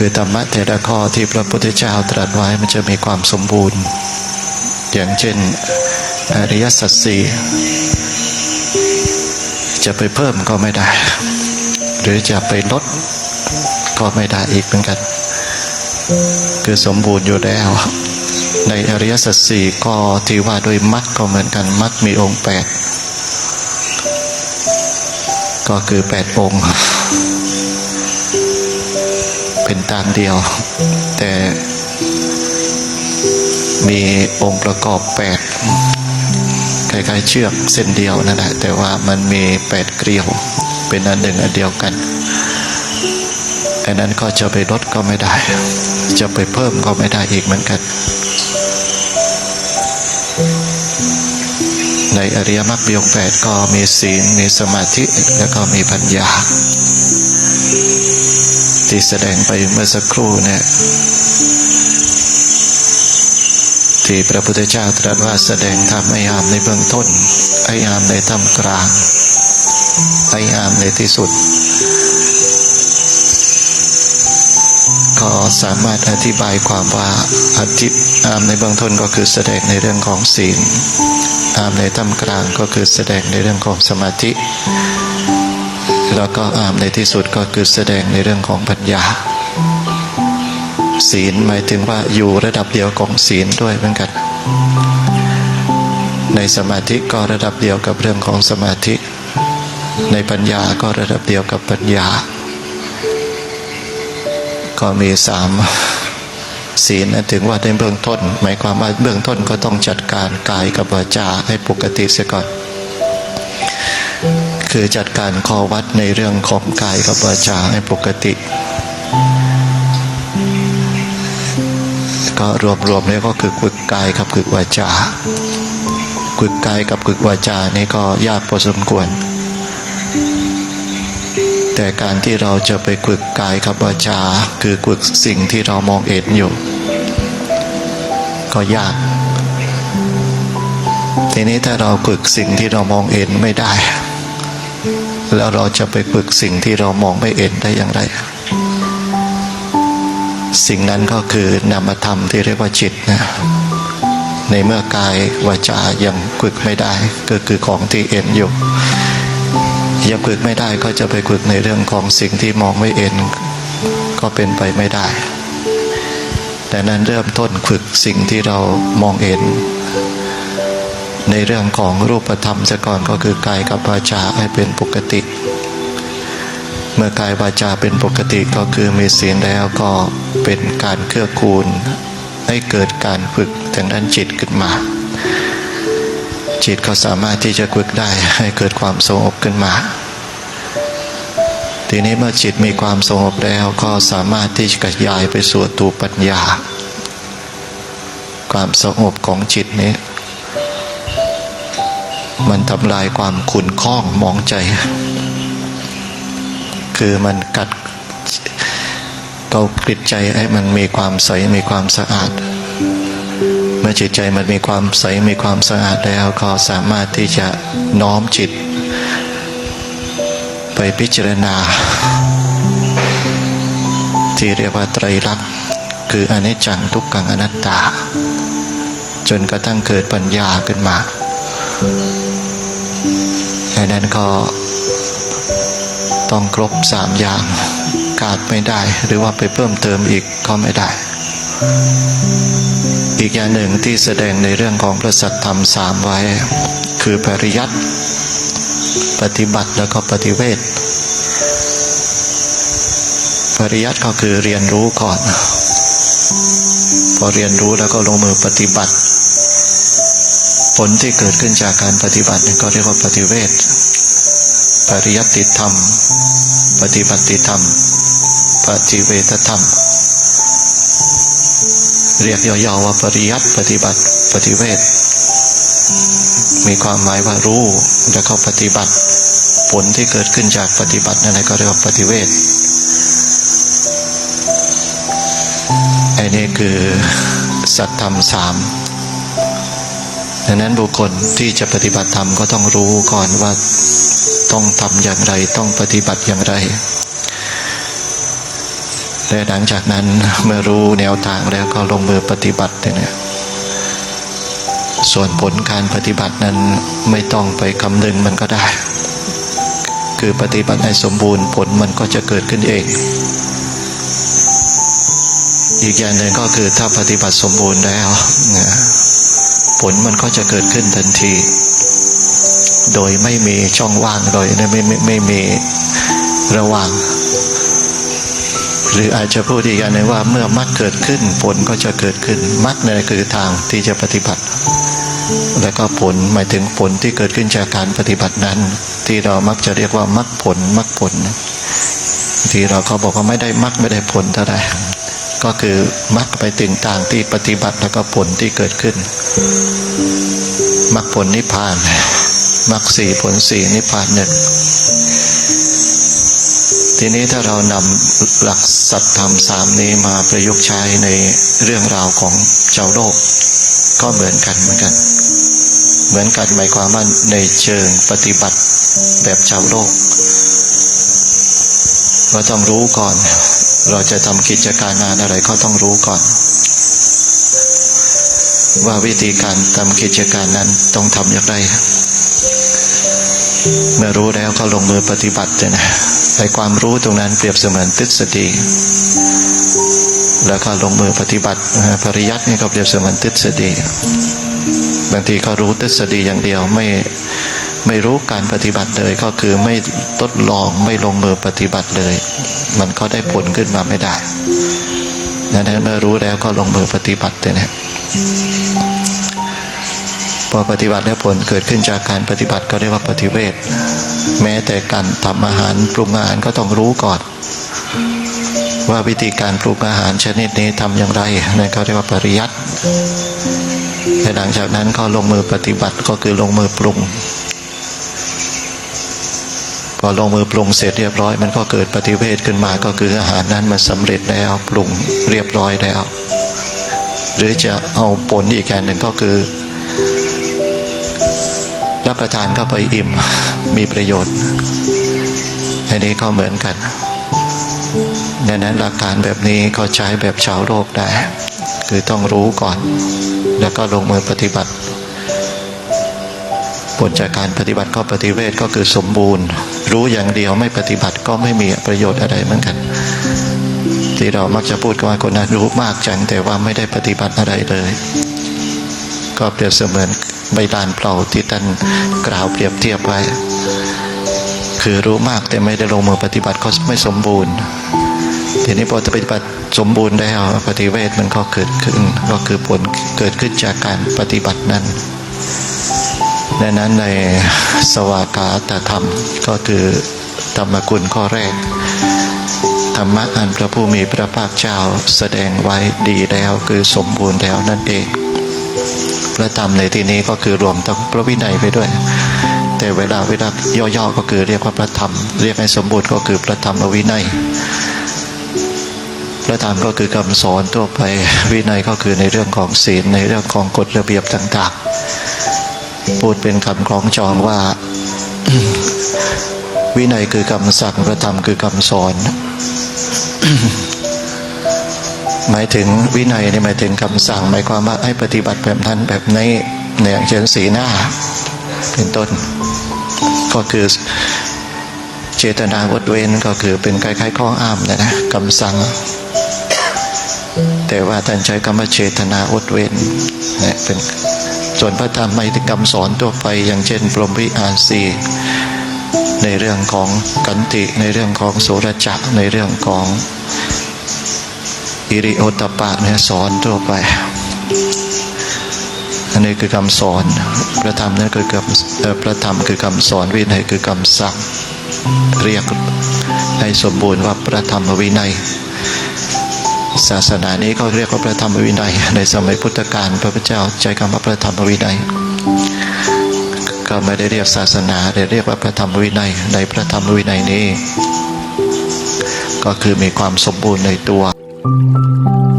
คือธรรมะแต่ละข้อที่พระพุทธเจ้าตรัสไว้มันจะมีความสมบูรณ์ อย่างเช่นอริยสัจสี่จะไปเพิ่มก็ไม่ได้ หรือจะไปลดก็ไม่ได้อีกเหมือนกัน คือสมบูรณ์อยู่แล้ว ในอริยสัจสี่ก็ที่ว่าโดวยมรรคก็เหมือนกันมรรคมีองค์แปดก็คือแปดองค์ เป็นตามเดียว แต่มีองค์ประกอบแปดคล้ายๆเชือกเส้นเดียวนั่นแหละแต่ว่ามันมีแปดเกลียว เป็นอันหนึ่งอันเดียวกันอันนั้นก็จะไปลดก็ไม่ได้ จะไปเพิ่มก็ไม่ได้อีกเหมือนกัน ในอริยมรรคมีองแปดก็มีศีลมีสมาธิแล้วก็มีปัญญา ที่แสดงไปเมื่อสักครู่เนี่ยที่พระพุทธเจ้าตรัสว่าแสดงธรรมไอ้อามในเบื้องต้นไอ้อามในท่ามกลางไอ้อามในที่สุด ก็สามารถอธิบายความว่าอธิอามในเบื้องต้นก็คือแสดงในเรื่องของศีลอามในท่ามกลางก็คือแสดงในเรื่องของสมาธิ แล้วก็อามในที่สุดก็คือแสดงในเรื่องของปัญญา ศีลหมายถึงว่าอยู่ระดับเดียวของศีลด้วยเหมือนกัน ในสมาธิก็ระดับเดียวกับเรื่องของสมาธิ ในปัญญาก็ระดับเดียวกับปัญญา ก็มีสามศีลนั้นถึงว่าในเบื้องต้น หมายความว่าเบื้องต้นก็ต้องจัดการกายกับวาจาให้ปกติเสียก่อน คือจัดการข้อวัดในเรื่องของกายกับวาจาให้ปกติ ก็รวมๆแล้วก็คือฝึกกายกับฝึกวาจาฝึกกายกับฝึกวาจานี่ก็ยากพอสมควร แต่การที่เราจะไปฝึกกายกับวาจา คือฝึกสิ่งที่เรามองเห็นอยู่ ก็ยากทีนี้ถ้าเราฝึกสิ่งที่เรามองเห็นไม่ได้ แล้วเราจะไปฝึกสิ่งที่เรามองไม่เห็นได้อย่างไร สิ่งนั้นก็คือนามธรรมที่เรียกว่าจิตนะในเมื่อกายวาจายังฝึกไม่ได้ ก็คือของที่เห็นอยู่ยังฝึกไม่ได้ก็จะไปฝึกในเรื่องของสิ่งที่มองไม่เห็นก็เป็นไปไม่ได้ แต่นั้นเริ่มต้นฝึกสิ่งที่เรามองเห็น ในเรื่องของรูปธรรมซะก่อนก็คือกายกับวาจาให้เป็นปกติ เมื่อกายวาจาเป็นปกติก็คือมีศีลแล้วก็เป็นการเคลื่อคูณ ให้เกิดการฝึกทางด้านจิตขึ้นมา จิตก็สามารถที่จะฝึกได้ให้เกิดความสงบขึ้นมาทีนี้เมื่อจิตมีความสงบแล้วก็สามารถที่จะขยายไปสู่ตัวปัญญา ความสงบของจิตนี้ มันทำลายความขุ่นข้องมองใจ คือมันกัดเกากริดใจให้มันมีความใสมีความสะอาด เมื่อจิตใจมันมีความใสมีความสะอาดแล้วก็สามารถที่จะน้อมจิต ไปพิจารณา ที่เรียกว่าไตรลักษณ์คืออนิจจังทุกขังอนัตตา จนกระทั่งเกิดปัญญาขึ้นมา นั้นก็ต้องครบสามอย่างขาดไม่ได้ หรือว่าไปเพิ่มเติมอีกก็ไม่ได้ อีกอย่างหนึ่งที่แสดงในเรื่องของพระสัทธรรมสามไว้ คือปริยัติปฏิบัติแล้วก็ปฏิเวทปริยัติก็คือเรียนรู้ก่อน พอเรียนรู้แล้วก็ลงมือปฏิบัติ ผลที่เกิดขึ้นจากการปฏิบัตินี่ก็เรียกว่าปฏิเวท ปริยัติธรรม ปฏิบัติธรรมปฏิเวทธรรม เรียกย่อๆว่าปริยัติปฏิบัติปฏิเวทมีความหมายว่ารู้แล้วก็ปฏิบัติ ผลที่เกิดขึ้นจากปฏิบัตินั่นก็เรียกว่าปฏิเวทไอ้นี่คือสัตธรรมสามดังนั้นบุคคลที่จะปฏิบัติธรรมก็ต้องรู้ก่อนว่า ต้องทำอย่างไรต้องปฏิบัติอย่างไรและหลังจากนั้นเมื่อรู้แนวทางแล้วก็ลงมือปฏิบัติเนี่ยส่วนผลการปฏิบัตินั้นไม่ต้องไปคำนึงมันก็ได้ คือปฏิบัติให้สมบูรณ์ผลมันก็จะเกิดขึ้นเอง อีกอย่างหนึ่งก็คือถ้าปฏิบัติสมบูรณ์แล้ว ผลมันก็จะเกิดขึ้นทันที โดยไม่มีช่องว่างโดยไม่ไม่ไม่ไม่มีระหว่าง หรืออาจจะพูดอีกอย่างหนึ่งว่าเมื่อมรรคเกิดขึ้น ผลก็จะเกิดขึ้นมรรคนี่คือทางที่จะปฏิบัติ แล้วก็ผลหมายถึงผลที่เกิดขึ้นจากการปฏิบัตินั้น ที่เรามักจะเรียกว่ามรรคผลมรรคผลที่เราก็บอกว่าไม่ได้มรรคไม่ได้ผลเท่าไหร่ก็คือมรรคไปถึงทางที่ปฏิบัติแล้วก็ผลที่เกิดขึ้นมรรคผลนิพพาน มรรคสี่ผลสี่นิพพานหนึ่งทีนี้ถ้าเรานำหลักสัตธรรมสามนี้มาประยุกต์ใช้ในเรื่องราวของเจ้าโลก ก็เหมือนกันเหมือนกัน เหมือนกันหมายความว่าในเชิงปฏิบัติแบบชาวโลก เราต้องรู้ก่อน เราจะทำกิจการงานอะไรก็ต้องรู้ก่อน ว่าวิธีการทำกิจการนั้นต้องทำอย่างไร เมื่อรู้แล้วก็ลงมือปฏิบัติเลยนะไอ้ความรู้ตรงนั้นเปรียบเสมือนทฤษฎี แล้วก็ลงมือปฏิบัติปริยัตินี่ก็เปรียบเสมือนทฤษฎี บางทีก็รู้ทฤษฎีอย่างเดียวไม่ไม่รู้การปฏิบัติเลยก็คือไม่ทดลองไม่ลงมือปฏิบัติเลย มันก็ได้ผลขึ้นมาไม่ได้ดังนั้นเมื่อรู้แล้วก็ลงมือปฏิบัติเลยนะ พอปฏิบัติแล้วผลเกิดขึ้นจากการปฏิบัติก็เรียกว่าปฏิเวทแม้แต่การทำอาหารปรุงอาหารก็ต้องรู้ก่อน ว่าวิธีการปรุงอาหารชนิดนี้ทำอย่างไรนั่นเขาเรียกว่าปริยัติแต่หลังจากนั้นก็ลงมือปฏิบัติก็คือลงมือปรุง พอลงมือปรุงเสร็จเรียบร้อย มันก็เกิดปฏิเวทขึ้นมาก็คืออาหารนั้นมันสำเร็จแล้วปรุงเรียบร้อยแล้ว หรือจะเอาผลอีกแห่งหนึ่งก็คือ รับประทานเข้าไปอิ่มมีประโยชน์อันนี้ก็เหมือนกันดังนั้นหลักการแบบนี้ก็ใช้แบบชาวโลกได้ คือต้องรู้ก่อน แล้วก็ลงมือปฏิบัติ ผลจากการปฏิบัติก็ปฏิเวทก็คือสมบูรณ์ รู้อย่างเดียวไม่ปฏิบัติก็ไม่มีประโยชน์อะไรเหมือนกัน ที่เรามักจะพูดกันว่าคนนั้นรู้มากจังแต่ว่าไม่ได้ปฏิบัติอะไรเลย ก็เปรียบเสมือน ใบลานเปล่าที่ท่านกล่าวเปรียบเทียบไว้ คือรู้มากแต่ไม่ได้ลงมือปฏิบัติก็ไม่สมบูรณ์ทีนี้พอจะปฏิบัติสมบูรณ์แล้วปฏิเวทมันก็เกิดขึ้น ก็คือผลเกิดขึ้นจากการปฏิบัตินั้นดังนั้นในสวากาตธรรมก็คือธรรมกุลข้อแรก ธรรมะอันพระผู้มีพระภาคเจ้าแสดงไว้ดีแล้วคือสมบูรณ์แล้วนั่นเอง พระธรรมในที่นี้ก็คือรวมทั้งพระวินัยไปด้วย แต่เวลาเวลาย่อๆก็คือเรียกว่าพระธรรม เรียกให้สมบูรณ์ก็คือพระธรรมวินัย พระธรรมก็คือคำสอนทั่วไปวินัยก็คือในเรื่องของศีลในเรื่องของกฎระเบียบต่างๆ พูดเป็นคำคล้องจองว่า วินัยคือคำสั่งพระธรรมคือคำสอน หมายถึงวินัยนี่หมายถึงคำสั่ง หมายความว่าให้ปฏิบัติแบบนั้นแบบนี้ในอย่างเช่นสีหน้า เป็นต้น ก็คือเจตนาวดเว้นก็คือเป็นคล้ายๆข้ออ้ามนะนะคำสั่ง แต่ว่าท่านใช้คำว่าเจตนาอดเว้นนะเป็นส่วนพระธรรมไม่ถึงคำสอนทั่วไป อย่างเช่นพรหมวิหารสีในเรื่องของกันติในเรื่องของโสรจักในเรื่องของ อิริโอตปะเนี่ยสอนทั่วไป อันนี้คือคำสอน พระธรรมนั่นคือคำพระธรรมคือคำสอนวินัยคือคำสั่ง เรียกให้สมบูรณ์ว่าพระธรรมวินัย ศาสนานี้ก็เรียกว่าพระธรรมวินัย ในสมัยพุทธกาลพระพุทธเจ้าใช้คำว่าพระธรรมวินัยก็ไม่ได้เรียกศาสนาแต่เรียกว่าพระธรรมวินัย ในพระธรรมวินัยนี้ ก็คือมีความสมบูรณ์ในตัว「うん。